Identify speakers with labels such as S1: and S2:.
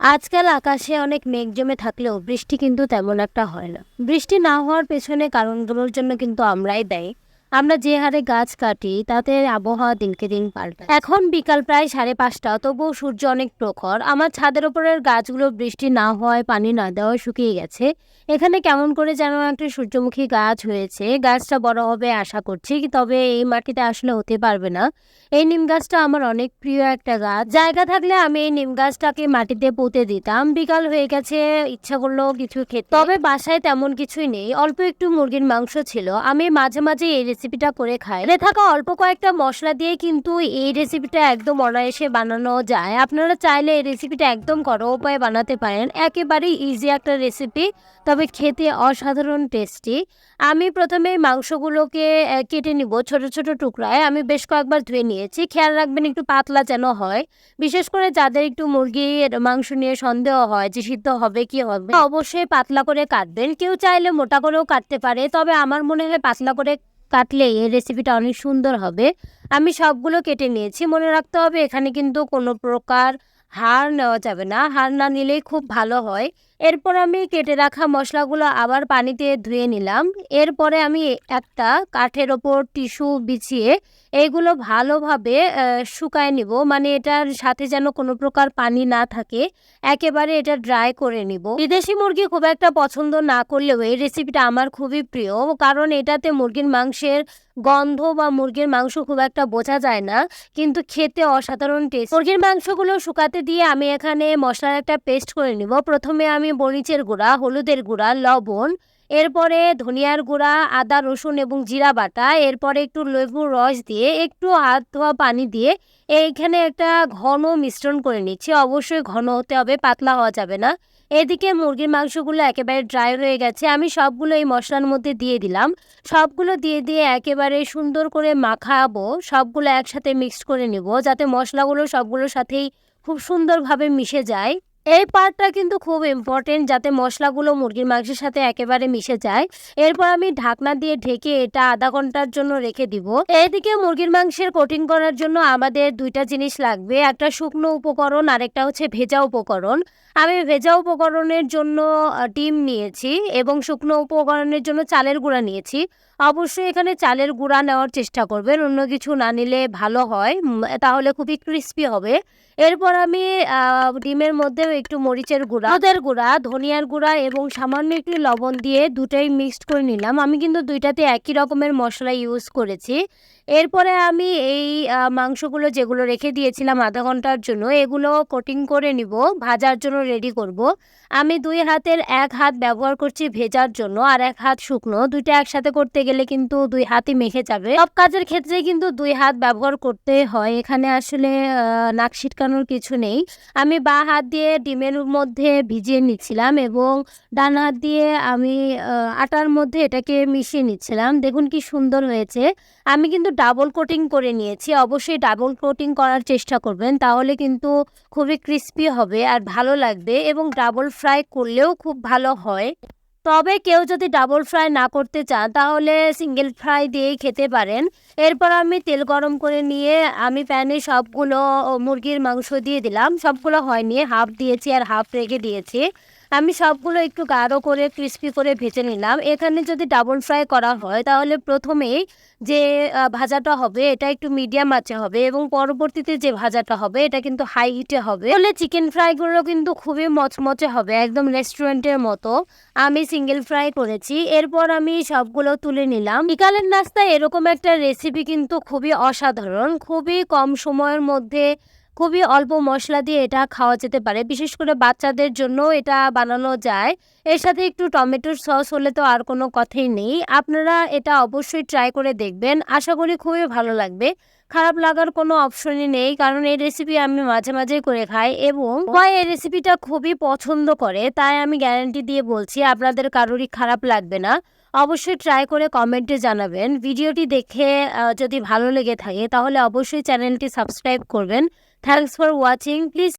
S1: আজকাল আকাশে অনেক মেঘ জমে থাকলেও বৃষ্টি কিন্তু তেমন একটা হয় না। বৃষ্টি না হওয়ার পেছনে কারণগুলোর জন্য কিন্তু আমরাই দেয়। আমরা যে হারে গাছ কাটি, তাতে আবহাওয়া দিনকে দিন পাল্টায় এখন বিকাল প্রায় সাড়ে পাঁচটা, তবুও সূর্য অনেক প্রখর। আমার ছাদের ওপরের গাছগুলো বৃষ্টি না হওয়ায় পানি না দেওয়ায় শুকিয়ে গেছে। এখানে কেমন করে যেন একটা সূর্যমুখী গাছ হয়েছে। গাছটা বড় হবে আশা করছি, তবে এই মাটিতে আসলে হতে পারবে না। এই নিম গাছটা আমার অনেক প্রিয় একটা গাছ। জায়গা থাকলে আমি এই নিম গাছটাকে মাটিতে পুঁতে দিতাম। বিকাল হয়ে গেছে, ইচ্ছা করল কিছু খেতে। তবে বাসায় তেমন কিছুই নেই, অল্প একটু মুরগির মাংস ছিল। আমি মাঝে মাঝে এই রেসিপিটা করে খাই রে থাকা অল্প কয়েকটা মশলা দিয়ে কিন্তু এই রেসিপিটা একদম অনায়াসে বানানো যায়। আপনারা চাইলে এই রেসিপিটা একদম ঘরোয়া উপায়ে বানাতে পারেন। একেবারেই ইজি একটা রেসিপি তবে খেতে অসাধারণ টেস্টি আমি প্রথমে মাংসগুলোকে কেটে নিব ছোট ছোট টুকরায়। আমি বেশ কয়েকবার ধুয়ে নিয়েছি। খেয়াল রাখবেন একটু পাতলা যেন হয়। বিশেষ করে যাদের একটু মুরগির মাংস নিয়ে সন্দেহ হয় যে সিদ্ধ হবে কি হবে, অবশ্যই পাতলা করে কাটবেন। কেউ চাইলে মোটা করেও কাটতে পারে, তবে আমার মনে হয় পাতলা করে কাটলে এই রেসিপিটা অনেক সুন্দর হবে। আমি সবগুলো কেটে নিয়েছি। মনে রাখতে হবে এখানে কিন্তু কোনো প্রকার হাড় নেওয়া যাবে না। হাড় না নিলেই খুব ভালো হয়। এরপর আমি কেটে রাখা মশলাগুলো আবার পানিতে ধুয়ে নিলাম। এরপরে আমি একটা কাঠের ওপর টিস্যু বিছিয়ে এইগুলো ভালোভাবে শুকায় নিব। মানে এটার সাথে যেন কোনো প্রকার পানি না থাকে, একেবারে এটা ড্রাই করে নিব। বিদেশি মুরগি খুব একটা পছন্দ না করলেও এই রেসিপিটা আমার খুবই প্রিয়। কারণ এটাতে মুরগির মাংসের গন্ধ বা মুরগির মাংস খুব একটা বোঝা যায় না, কিন্তু খেতে অসাধারণ টেস্ট। মুরগির মাংসগুলো শুকাতে দিয়ে আমি এখানে মশলার একটা পেস্ট করে নিব। প্রথমে আমি মরিচের গুঁড়া, হলুদের গুঁড়া, লবণ, এরপরে ধনিয়ার গুঁড়া, আদা, রসুন এবং জিরা বাটা, এরপরে একটু লেবুর রস দিয়ে একটু হাত ধোয়া পানি দিয়ে এইখানে একটা ঘন মিশ্রণ করে নিচ্ছি। অবশ্যই ঘন হতে হবে, পাতলা হওয়া যাবে না। এদিকে মুরগির মাংসগুলো একেবারে ড্রাই হয়ে গেছে। আমি সবগুলো এই মশলার মধ্যে দিয়ে দিলাম। সবগুলো দিয়ে দিয়ে একেবারে সুন্দর করে মাখাবো। সবগুলো একসাথে মিক্সড করে নিব, যাতে মশলাগুলো সবগুলোর সাথেই খুব সুন্দরভাবে মিশে যায়। এই পার্টটা কিন্তু খুব ইম্পর্টেন্ট যাতে মশলাগুলো মুরগির মাংসের সাথে একেবারে মিশে যায়। এরপর আমি ঢাকনা দিয়ে ঢেকে এটা আধা ঘণ্টার জন্য রেখে দিব। এইদিকে মুরগির মাংসের কোটিং করার জন্য আমাদের দুইটা জিনিস লাগবে। একটা শুকনো উপকরণ আর একটা হচ্ছে ভেজা উপকরণ। আমি ভেজা উপকরণের জন্য ডিম নিয়েছি এবং শুকনো উপকরণের জন্য চালের গুঁড়া নিয়েছি। অবশ্যই এখানে চালের গুঁড়া নেওয়ার চেষ্টা করবেন। অন্য কিছু না নিলে ভালো হয় তাহলে খুবই ক্রিস্পি হবে। এরপর আমি ডিমের মধ্যেও একটু মরিচের গুঁড়া, হলুদের গুঁড়া, ধনিয়ার গুঁড়া এবং সামান্য একটু লবণ দিয়ে দুটাই মিক্সড করে নিলাম। আমি কিন্তু দুইটাতে একই রকমের মশলা ইউজ করেছি। এরপরে আমি এই মাংসগুলো যেগুলো রেখে দিয়েছিলাম আধা ঘণ্টার জন্য, এগুলো কোটিং করে নিব, ভাজার জন্য রেডি করব। আমি দুই হাতের এক হাত ব্যবহার করছি ভেজার জন্য আর এক হাত শুকনো। দুইটা একসাথে করতে গেলে কিন্তু দুই হাতই মেখে যাবে। সব কাজের ক্ষেত্রে কিন্তু দুই হাত ব্যবহার করতে হয়। এখানে আসলে নাক ছিটকানোর কিছু নেই। আমি বা হাত দিয়ে ডিমের মধ্যে ভিজিয়ে নিচ্ছিলাম এবং ডানা দিয়ে আমি আটার মধ্যে এটাকে মিশিয়ে নিচ্ছিলাম। দেখুন কি সুন্দর হয়েছে। আমি কিন্তু ডাবল কোটিং করে নিয়েছি। অবশ্যই ডাবল কোটিং করার চেষ্টা করবেন, তাহলে কিন্তু খুবই ক্রিস্পি হবে আর ভালো লাগবে এবং ডাবল ফ্রাই করলেও খুব ভালো হয়। তবে কেউ যদি ডাবল ফ্রাই না করতে চান, তাহলে সিঙ্গেল ফ্রাই দিয়েই খেতে পারেন। এরপর আমি তেল গরম করে নিয়ে আমি প্যানে সবগুলো, মুরগির মাংস দিয়ে দিলাম। সবগুলো হয়নি হাফ দিয়েছি আর হাফ রেখে দিয়েছি। আমি সবগুলো একটু গাঢ় করে ক্রিস্পি করে ভেজে নিলাম। এখানে যদি ডাবল ফ্রাই করা হয়, তাহলে প্রথমেই যে ভাজাটা হবে, এটা একটু মিডিয়াম আঁচে হবে এবং পরবর্তীতে যে ভাজাটা হবে, এটা কিন্তু হাই হিটে হবে। তাহলে চিকেন ফ্রাইগুলো কিন্তু খুবই মচমচে হবে, একদম রেস্টুরেন্টের মতো। আমি সিঙ্গেল ফ্রাই করেছি। এরপর আমি সবগুলো তুলে নিলাম। বিকালের নাস্তায় এরকম একটা রেসিপি কিন্তু খুবই অসাধারণ। খুবই কম সময়ের মধ্যে খুবই অল্প মশলা দিয়ে এটা খাওয়া যেতে পারে। বিশেষ করে বাচ্চাদের জন্য এটা বানানো যায়। এর সাথে একটু টমেটোর সস হলে তো আর কোনো কথাই নেই। আপনারা এটা অবশ্যই ট্রাই করে দেখবেন। আশা করি খুবই ভালো লাগবে। খারাপ লাগার কোনো অপশনই নেই, কারণ এই রেসিপি আমি মাঝে মাঝে করে খাই এবং সবাই এই রেসিপিটা খুবই পছন্দ করে, তাই আমি গ্যারান্টি দিয়ে বলছি, আপনাদের কারোরই খারাপ লাগবে না। অবশ্যই ট্রাই করে কমেন্টে জানাবেন। ভিডিওটি দেখে যদি ভালো লেগে থাকে, তাহলে অবশ্যই চ্যানেলটি সাবস্ক্রাইব করবেন। Thanks for watching please